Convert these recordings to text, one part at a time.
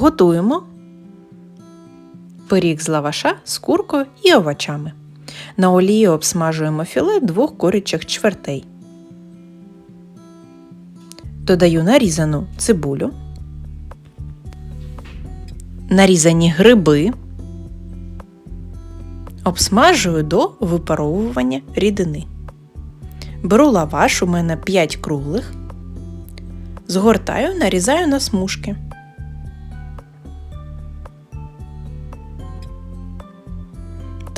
Готуємо пиріг з лаваша з куркою і овочами. На олії обсмажуємо філе двох курячих чвертей. Додаю нарізану цибулю, нарізані гриби, обсмажую до випаровування рідини. Беру лаваш, у мене 5 круглих, згортаю, нарізаю на смужки.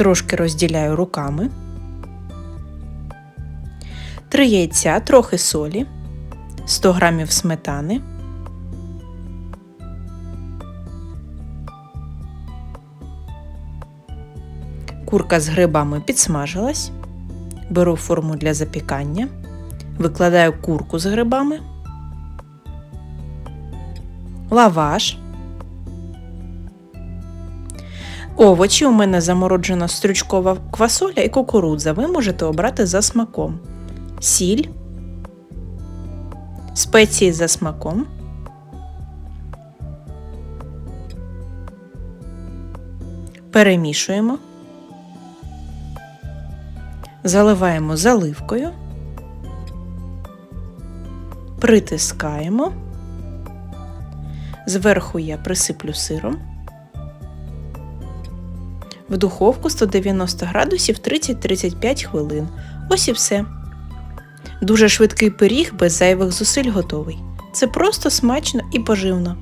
Трошки розділяю руками. Три яйця, трохи солі, 100 г сметани. Курка з грибами підсмажилась. Беру форму для запікання, викладаю курку з грибами, лаваш. Овочі у мене замороджена стручкова квасоля і кукурудза. Ви можете обрати за смаком. Сіль, спеції за смаком. Перемішуємо. Заливаємо заливкою, притискаємо. Зверху я присиплю сиром. В духовку 190 градусів 30-35 хвилин. Ось і все. Дуже швидкий пиріг без зайвих зусиль готовий. Це просто смачно і поживно.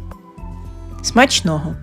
Смачного!